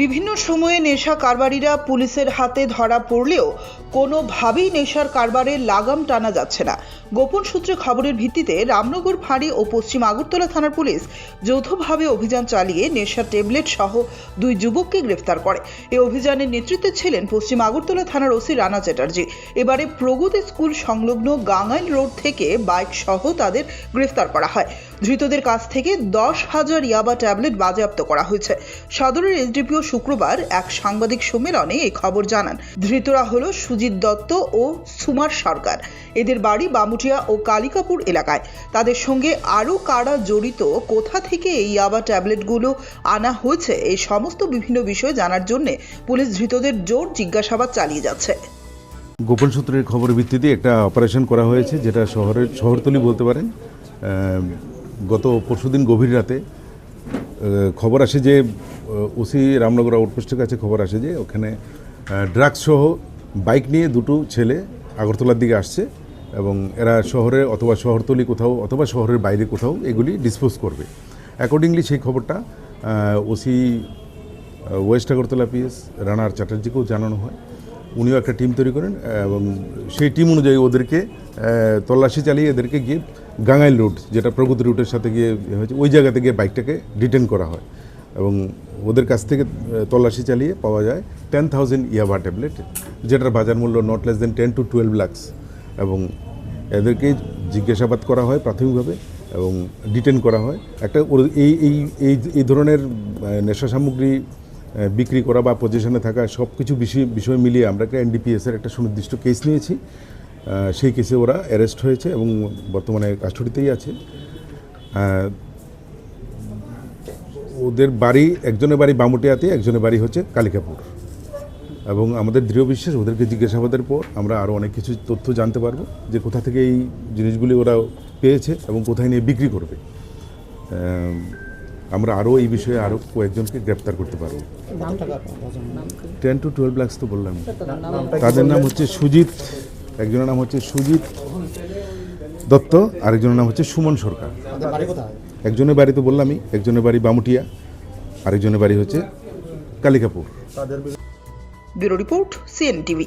বিভিন্ন সময়ে নেশা কারবারিরা পুলিশের হাতে ধরা পড়লেও কোনোভাবেই নেশার কারবারের লাগাম টানা যাচ্ছে না। গোপন সূত্রে খবরের ভিত্তিতে রামনগর ফাঁড়ি ও পশ্চিম আগরতলা থানার পুলিশ যৌথভাবে অভিযান চালিয়ে নেশার ট্যাবলেট সহ দুই যুবককে গ্রেফতার করে। এই অভিযানের নেতৃত্বে ছিলেন পশ্চিম আগরতলা থানার ওসি রানা চ্যাটার্জি। এবারে প্রগতি স্কুল সংলগ্ন গাঙ্গাইল রোড থেকে বাইক সহ তাদের গ্রেফতার করা হয়। ধৃতদের কাছ থেকে দশ হাজার ইয়াবা ট্যাবলেট বাজেয়াপ্ত করা হয়েছে। সদরের এসডিপিও শুক্রবার এক সাংবাদিক সম্মেলনে এই খবর জানান। ধৃতরা হল সুজিত দত্ত ও সুমার সরকার। এদের বাড়ি বামুটিয়া ও কালিকাপুর এলাকায়। তাদের সঙ্গে আরও কারা জড়িত, কোথা থেকে এই ইয়াবা ট্যাবলেটগুলো আনা হয়েছে, এই সমস্ত বিভিন্ন বিষয় জানার জন্য পুলিশ ধৃতদের জোর জিজ্ঞাসাবাদ চালিয়ে যাচ্ছে। গোপন সূত্রের খবরের ভিত্তিতে একটা অপারেশন করা হয়েছে, যেটা শহরের শহরতলি বলতে পারেন। গত পরশুদিন গভীর রাতে খবর আসে যে ওসি রামনগর আউটপোস্টের কাছে খবর আসে যে, ওখানে ড্রাগস সহ বাইক নিয়ে দুটো ছেলে আগরতলার দিকে আসছে এবং এরা শহরে অথবা শহরতলি কোথাও অথবা শহরের বাইরে কোথাও এগুলি ডিসপোজ করবে। অ্যাকর্ডিংলি সেই খবরটা ওসি ওয়েস্ট আগরতলা পিএস রানার চ্যাটার্জিকেও জানানো হয়। উনিও একটা টিম তৈরি করেন এবং সেই টিম অনুযায়ী ওদেরকে তল্লাশি চালিয়ে এদেরকে গিয়ে গাঙ্গাইল রুট যেটা প্রগতি রুটের সাথে গিয়ে হয়েছে, ওই জায়গাতে গিয়ে বাইকটাকে ডিটেন করা হয়। এবং ওদের কাছ থেকে তল্লাশি চালিয়ে পাওয়া যায় টেন থাউজেন্ড ইয়াবা ট্যাবলেট, যেটার বাজার মূল্য not less than ten to twelve lakhs এবং এদেরকে জিজ্ঞাসাবাদ করা হয় প্রাথমিকভাবে, এবং ডিটেন করা হয়। একটা এই এই এই ধরনের নেশা সামগ্রী বিক্রি করা বা পজিশনে থাকা সব কিছু বিষয় বিষয় মিলিয়ে আমরা একটা এনডিপিএসের একটা সুনির্দিষ্ট কেস নিয়েছি। সেই কেসে ওরা অ্যারেস্ট হয়েছে এবং বর্তমানে কাস্টডিতেই আছে। ওদের বাড়ি, একজনের বাড়ি বামুটিয়াতে, একজনের বাড়ি হচ্ছে কালিকাপুর। এবং আমাদের দৃঢ় বিশ্বাস, ওদেরকে জিজ্ঞাসাবাদের পর আমরা আরও অনেক কিছু তথ্য জানতে পারব যে কোথা থেকে এই জিনিসগুলি ওরা পেয়েছে এবং কোথায় নিয়ে বিক্রি করবে। আমরা আরও এই বিষয়ে আরও কয়েকজনকে গ্রেপ্তার করতে পারব। টেন টু টুয়েলভ লাক্স তো বললাম। তাদের নাম হচ্ছে সুজিত, একজনের নাম হচ্ছে সুজিত দত্ত, আরেকজনের নাম হচ্ছে সুমন সরকার। একজনের বাড়ি তো বললামই, একজনের বাড়ি বামুটিয়া, আরেকজনের বাড়ি হচ্ছে Kalikapur. Bureau report CN TV